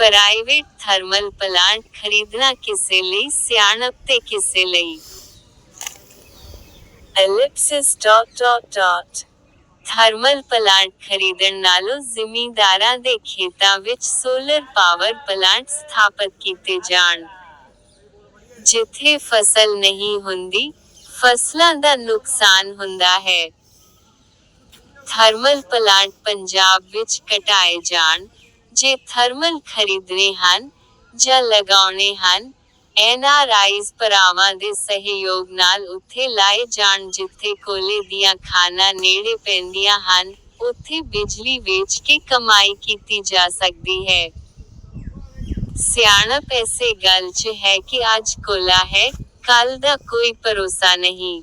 Private thermal plant ਖਰੀਦਣਾ ਕਿਸੇ ਲਈ ਸਿਆਣਪ ਤੇ ਕਿਸੇ ਲਈ ellipsis dot dot dot thermal plant ਖਰੀਦਣ ਨਾਲੋਂ ਜ਼ਿਮੀਂਦਾਰਾਂ ਦੇ ਖੇਤਾਂ ਵਿੱਚ ਸੋਲਰ ਪਾਵਰ ਪਲਾਂਟ ਸਥਾਪਿਤ ਕੀਤੇ ਜਾਣ ਜਿੱਥੇ ਫਸਲ ਨਹੀਂ ਹੁੰਦੀ ਫਸਲਾਂ ਦਾ ਨੁਕਸਾਨ ਹੁੰਦਾ ਹੈ ਥਰਮਲ ਪਲਾਂਟ ਪੰਜਾਬ ਵਿੱਚ ਘਟਾਏ ਜਾਣ ਜੇ ਥਰਮਲ ਖਰੀਦਣੇ ਹਨ ਜਾਂ ਲਗਾਉਣੇ ਹਨ ਐਨਆਰਆਈਜ਼ ਭਰਾਵਾਂ ਦੇ ਸਹਿਯੋਗ ਨਾਲ ਉੱਥੇ ਲਾਏ ਜਾਣ ਜਿੱਥੇ ਕੋਲੇ ਦੀਆਂ ਖਾਨਾਂ ਨੇੜੇ ਪੈਂਦੀਆਂ ਹਨ, ਉੱਥੇ ਬਿਜਲੀ ਵੇਚ ਕੇ ਕਮਾਈ ਕੀਤੀ ਜਾ ਸਕਦੀ ਹੈ। ਸਿਆਣਪ ਐਸੇ ਗੱਲ 'ਚ ਹੈ ਕਿ ਅੱਜ ਕੋਲਾ ਹੈ ਕੱਲ ਦਾ ਕੋਈ ਭਰੋਸਾ ਨਹੀਂ।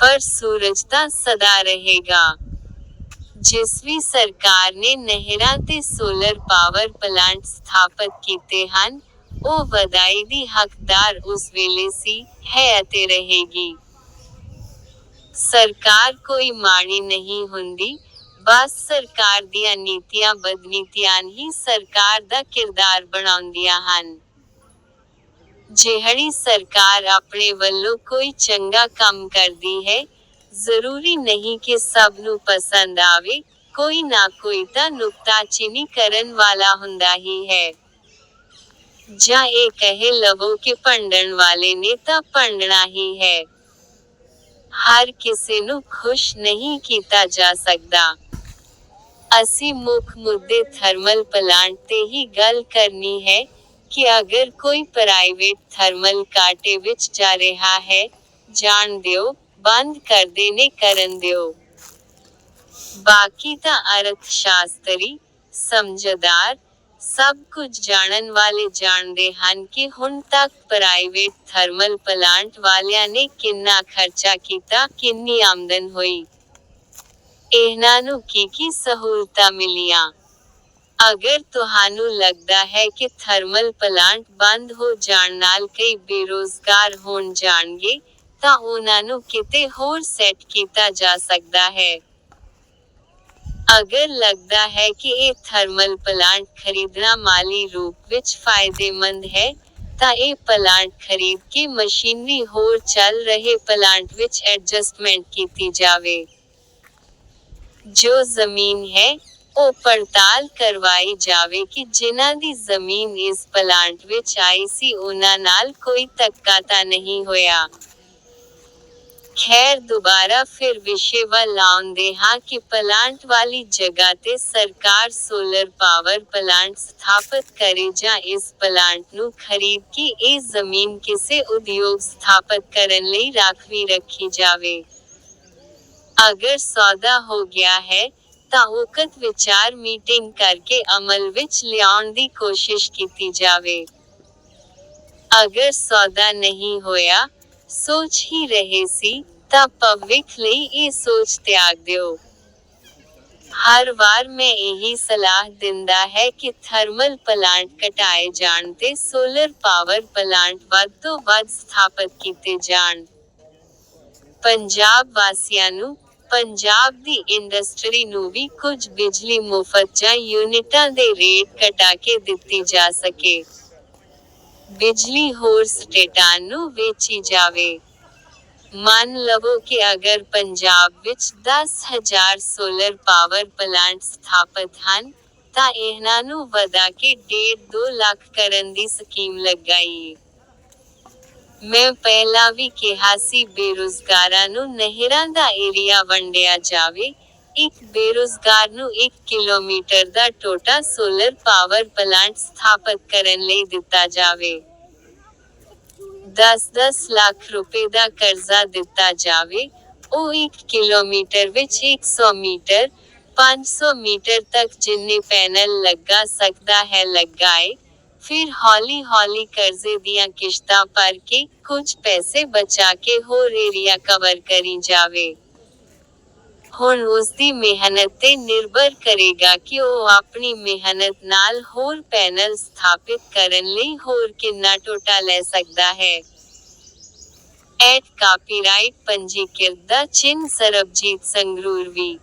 ਪਰ ਸੂਰਜ ਤਾਂ ਸਦਾ ਰਹੇਗਾ। ਜਿਸ ਸਰਕਾਰ ਨੇ ਨਹਿਰਾਂ ਤੇ ਸੋਲਰ ਪਾਵਰ ਪਲਾਂਟ ਸਥਾਪਿਤ ਕੀਤੇ ਹਨ, ਉਹ ਵਧਾਈ ਦੀ ਹੱਕਦਾਰ ਉਸ ਵੇਲੇ ਸੀ, ਹੈ ਅਤੇ ਰਹੇਗੀ। ਸਰਕਾਰ ਕੋਈ ਮਾੜੀ ਨਹੀਂ ਹੁੰਦੀ, ਬਸ ਸਰਕਾਰ ਦੀਆਂ ਨੀਤੀਆਂ ਬਦਨੀਤੀਆਂ ਹੀ ਸਰਕਾਰ ਦਾ ਕਿਰਦਾਰ ਬਣਾਉਂਦੀਆਂ ਹਨ। ਜਿਹੜੀ ਸਰਕਾਰ ਆਪਣੇ ਵੱਲੋਂ ਕੋਈ ਚੰਗਾ ਕੰਮ ਕਰਦੀ ਹੈ ਜ਼ਰੂਰੀ ਨਹੀਂ ਕਿ ਸਭ ਨੂੰ ਪਸੰਦ ਆਵੇ ਕੋਈ ਨਾ ਕੋਈ ਤਾਂ ਨੁਕਤਾਚੀਨੀ ਕਰਨ ਵਾਲਾ ਹੁੰਦਾ ਹੀ ਹੈ ਜਾਂ ਇਹ ਕਹੇ ਲਵੋ ਕਿ ਭੰਡਣ ਵਾਲੇ ਨੇ ਤਾਂ ਭੰਡਣਾ ਹੀ ਹੈ ਹਰ ਕਿਸੇ ਨੂੰ ਖੁਸ਼ ਨਹੀਂ ਕੀਤਾ ਜਾ ਸਕਦਾ ਅਸੀਂ ਮੁੱਖ ਮੁੱਦੇ ਥਰਮਲ ਪਲਾਂਟ ਤੇ ਹੀ ਗੱਲ ਕਰਨੀ ਹੈ ਕਿ ਅਗਰ ਕੋਈ ਪ੍ਰਾਈਵੇਟ ਥਰਮਲ ਕਾਟੇ ਵਿੱਚ ਜਾ ਰਿਹਾ ਹੈ ਜਾਣ ਦਿਓ ਬੰਦ ਕਰਦੇ ਨੇ ਕਰਨ ਦਿਓ। ਬਾਕੀ ਤਾਂ ਅਰਥ ਸ਼ਾਸਤਰੀ, ਸਮਝਦਾਰ ਸਭ ਕੁਝ ਜਾਣਨ ਵਾਲੇ ਜਾਣਦੇ ਹਨ ਕਿ ਹੁਣ ਤੱਕ ਪ੍ਰਾਈਵੇਟ ਥਰਮਲ ਪਲਾਂਟ ਵਾਲਿਆਂ ਨੇ ਕਿੰਨਾ ਖਰਚਾ ਕੀਤਾ, ਕਿੰਨੀ ਆਮਦਨ ਹੋਈ। ਇਹਨਾਂ ਨੂੰ ਕੀ ਕੀ ਸਹੂਲਤਾਂ ਮਿਲੀਆਂ? ਅਗਰ ਤੁਹਾਨੂੰ ਲੱਗਦਾ ਹੈ ਕਿ ਥਰਮਲ ਪਲਾਂਟ ਬੰਦ ਹੋ ਜਾਣ ਨਾਲ ਕਈ ਬੇਰੋਜ਼ਗਾਰ ਹੋਣ ਜਾਣਗੇ ਤਾਂ ਉਹਨਾਂ ਨੂੰ ਕਿਤੇ ਹੋਰ ਸੈੱਟ ਕੀਤਾ ਜਾ ਸਕਦਾ ਹੈ। ਅਗਰ ਲੱਗਦਾ ਹੈ ਕਿ ਇਹ ਥਰਮਲ ਪਲਾਂਟ ਖਰੀਦਣਾ ਮਾਲੀ ਰੂਪ ਵਿੱਚ ਫਾਇਦੇਮੰਦ ਹੈ, ਤਾਂ ਇਹ ਪਲਾਂਟ ਖਰੀਦ ਕੇ ਮਸ਼ੀਨਰੀ ਹੋਰ ਚੱਲ ਰਹੇ ਪਲਾਂਟ ਵਿੱਚ ਐਡਜਸਟਮੈਂਟ ਕੀਤੀ ਜਾਵੇ। ਜੋ ਜ਼ਮੀਨ ਹੈ, ਉਹ ਪੜਤਾਲ ਕਰਵਾਈ ਜਾਵੇ ਕਿ ਜਿਨ੍ਹਾਂ ਦੀ ਜ਼ਮੀਨ ਇਸ ਪਲਾਂਟ ਵਿੱਚ ਆਈ ਸੀ, ਉਹਨਾਂ ਨਾਲ ਕੋਈ ਧੱਕਾ ਤਾਂ ਨਹੀਂ ਹੋਇਆ। ਖੈਰ ਦੁਬਾਰਾ ਫਿਰ ਵਿਸ਼ੇ ਵੱਲ ਆਉਂਦੇ ਹਾਂ ਕਿ ਪਲਾਂਟ ਵਾਲੀ ਜਗ੍ਹਾ ਤੇ ਸਰਕਾਰ ਸੋਲਰ ਪਾਵਰ ਪਲਾਂਟ ਸਥਾਪਿਤ ਕਰੇ ਜਾਂ ਇਸ ਪਲਾਂਟ ਨੂੰ ਖਰੀਦ ਕੇ ਇਹ ਜ਼ਮੀਨ ਕਿਸੇ ਉਦਯੋਗ ਸਥਾਪਿਤ ਕਰਨ ਲਈ ਰਾਖਵੀ ਰੱਖੀ ਜਾਵੇ। ਅਗਰ ਸੌਦਾ ਹੋ ਗਿਆ ਹੈ, ਤਾਂ ਉਕਤ ਵਿਚਾਰ ਮੀਟਿੰਗ ਕਰਕੇ ਅਮਲ ਵਿੱਚ ਲਿਆਉਣ ਦੀ ਕੋਸ਼ਿਸ਼ ਕੀਤੀ ਜਾਵੇ। ਅਗਰ ਸੌਦਾ ਨਹੀਂ ਹੋਇਆ ਸੋਚ ਹੀ ਰਹੇ ਸੀ, ਤਾਂ ਭਵਿੱਖ ਲਈ ਇਹ ਸੋਚ ਤਿਆਗ ਦਿਓ। ਹਰ ਵਾਰ ਮੈਂ ਇਹੀ ਸਲਾਹ ਦਿੰਦਾ ਹੈ ਕਿ ਥਰਮਲ ਪਲਾਂਟ ਘਟਾਏ ਜਾਣ ਤੇ ਸੋਲਰ ਪਾਵਰ ਪਲਾਂਟ ਵੱਧ ਤੋਂ ਵੱਧ ਸਥਾਪਿਤ ਕੀਤੇ ਜਾਣ। ਪੰਜਾਬ ਵਾਸੀਆਂ ਨੂੰ, ਪੰਜਾਬ ਦੀ ਇੰਡਸਟਰੀ ਨੂੰ ਵੀ ਕੁਝ ਬਿਜਲੀ ਮੁਫਤ ਜਾਂ ਯੂਨਿਟਾਂ ਦੇ ਰੇਟ ਘਟਾ ਕੇ ਦਿੱਤੀ ਜਾ ਸਕੇ। ਬਿਜਲੀ ਹੋਰ ਸਟੇਟਾਂ ਨੂੰ ਵੇਚੀ ਜਾਵੇ। ਮੰਨ ਲਵੋ ਕਿ ਅਗਰ ਪੰਜਾਬ ਵਿੱਚ 10000 ਸੋਲਰ ਪਾਵਰ ਪਲਾਂਟ ਸਥਾਪਿਤ ਹਨ, ਤਾਂ ਇਹਨਾਂ ਨੂੰ ਵਧਾ ਕੇ 1.5 ਲੱਖ ਕਰਨ ਦੀ ਸਕੀਮ ਲਗਾਈ। ਮੈਂ ਪਹਿਲਾਂ ਵੀ ਕਿਹਾ ਸੀ ਬੇਰੁਜ਼ਗਾਰਾਂ ਨੂੰ ਨਹਿਰਾਂ ਦਾ ਏਰੀਆ ਵੰਡਿਆ ਜਾਵੇ ਇੱਕ ਬੇਰੁਜ਼ਗਾਰ ਨੂੰ 1 ਕਿਲੋਮੀਟਰ ਦਾ ਟੋਟਾ ਸੋਲਰ ਪਾਵਰ ਪਲਾਂਟ ਸਥਾਪਿਤ ਕਰਨ ਲਈ ਦਿੱਤਾ ਜਾਵੇ। 10-10 ਲੱਖ ਰੁਪਏ ਦਾ ਕਰਜ਼ਾ ਦਿੱਤਾ ਜਾਵੇ। ਉਹ 1 ਕਿਲੋਮੀਟਰ ਵਿੱਚ 100 ਮੀਟਰ 500 ਮੀਟਰ ਤੱਕ ਜਿੰਨੇ ਪੈਨਲ ਲੱਗਾ ਸਕਦਾ ਹੈ ਲਗਾਏ। ਫਿਰ ਹੌਲੀ ਹੌਲੀ ਕਰਜ਼ੇ ਦੀਆਂ ਕਿਸ਼ਤਾਂ ਭਰ ਕੇ ਕੁਝ ਪੈਸੇ ਬਚਾ ਕੇ ਹੋਰ ਏਰੀਆ ਕਵਰ ਕਰੀ ਜਾਵੇ। ਹੁਣ ਉਸ ਮਿਹਨਤ ਤੇ ਨਿਰਭਰ ਕਰੇਗਾ ਕਿ ਉਹ ਆਪਣੀ ਮਿਹਨਤ ਨਾਲ ਹੋਰ ਪੈਨਲ ਸਥਾਪਿਤ ਕਰਨ ਲਈ ਹੋਰ ਕਿੰਨਾ ਟੋਟਾ ਲੈ ਸਕਦਾ ਹੈ। ਐਟ ਕਾਪੀਰਾਈਟ ਪੰਜੀਕ੍ਰਿਤ ਦਾ ਚਿੰਨ ਸਰਬਜੀਤ ਸੰਗਰੂਰ ਵੀ।